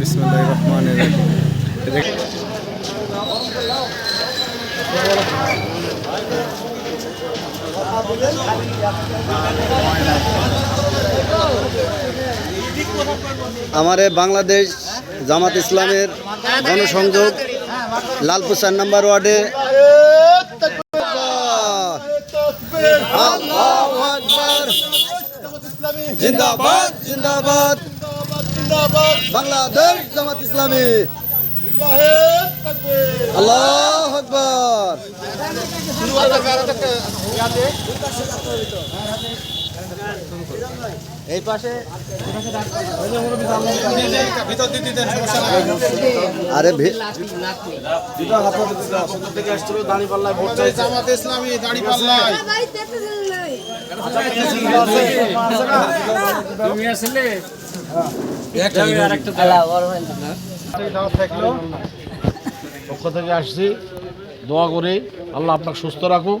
বিসমুল্লাহ রহমান আমার বাংলাদেশ জামাত ইসলামের গণসংযোগ লালপুর চার নম্বর ওয়ার্ডে। আকবার। জিন্দাবাদ। জিন্দাবাদ। বাংলাদেশ জামাত ইসলামী। আল্লাহ আকবর। এই পাশে আরে পাল্লায় থাকল পক্ষ থেকে আসছি দোয়া করি আল্লাহ আপনাকে সুস্থ রাখুক।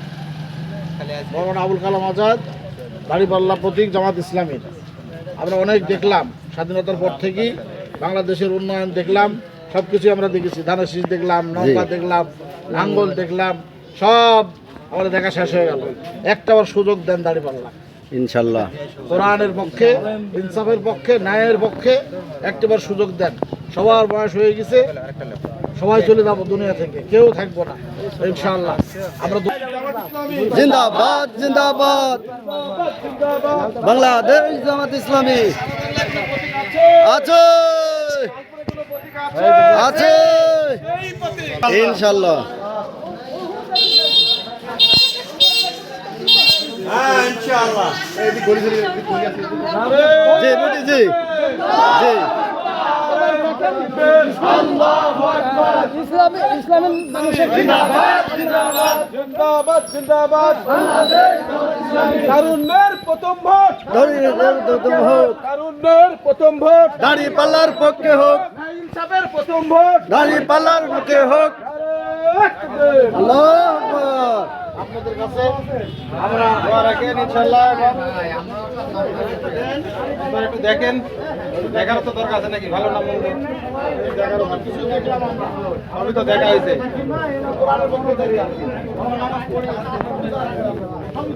বড় আবুল কালাম আজাদ দাড়িপাল্লা প্রতীক জামাত ইসলামীর। আমরা অনেক দেখলাম স্বাধীনতার পর থেকেই বাংলাদেশের উন্নয়ন দেখলাম সব কিছু আমরা দেখেছি। ধানের শীষ দেখলাম নৌকা দেখলাম লাঙ্গল দেখলাম সব আমাদের দেখা শেষ হয়ে গেল। একটা আবার সুযোগ দেন দাড়িপাল্লা। ইনশাল্লাহ। কোরআনের পক্ষে ইনসাফের পক্ষে ন্যায়ের পক্ষে একটিবার সুযোগ দেন। সবার বয়স হয়ে গেছে সবাই চলে যাব দুনিয়া থেকে। কেউ থাকব না ইনশাআল্লাহ। আমরা জিন্দাবাদ জিন্দাবাদ। বাংলাদেশ জামাত ইসলামী। আছে। আছে। ইনশাল্লাহ জি বুঝি জি। জি জিন্দাবাদ জিন্দাবাদ। তারুণ্যের প্রথম ভোট। হোক তারুণ্যের প্রথম ভোট। দাড়ি পাল্লার পক্ষে হোক। ইনসাফের প্রথম ভোট। দাড়ি পাল্লার পক্ষে হোক। আল্লাহু আপনাদের কাছে আমরা দোয়া এবার একটু দেখেন, দেখার তো দরকার আছে নাকি? ভালো না মন্দ? দেখারও কিছু দেখলাম আমি তো দেখা হয়েছে।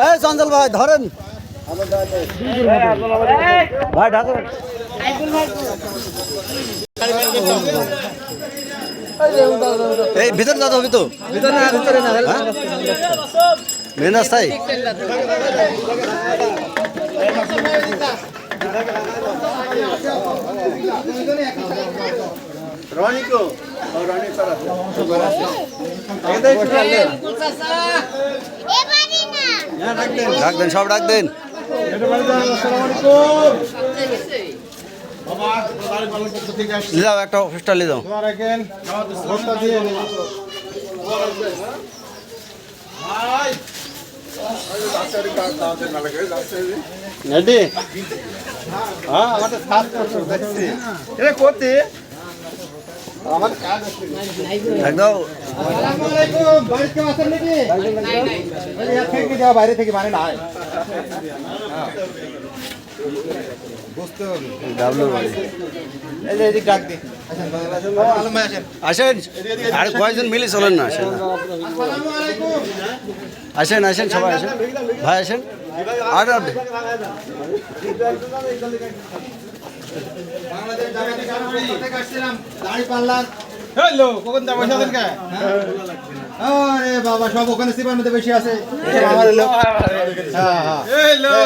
এই চঞ্চল ভাই ধরেন। ভাই ঢাকুন এই ভিতরে যাতে হবে তো। ভিতরে না ভিতরে না মেন রাস্তায় দেন সব দেন। যাও একটা অফিসটা নিয়ে যাও হ্যাঁ আমাদের সাত দেখছি। এটা করতে একদম। বাইরে থেকে মানে না আসেন, আর কয়েকজন মিলে চলেন না, আসেন। আসেন আসেন, সবাই আসেন। ভাই, আসেন। আর আর- দাড়ি পাল্লার। হ্যালো কখন আরে বাবা সব ওখানে সিপার মধ্যে বেশি আছে। হ্যাঁ হ্যাঁ। হ্যালো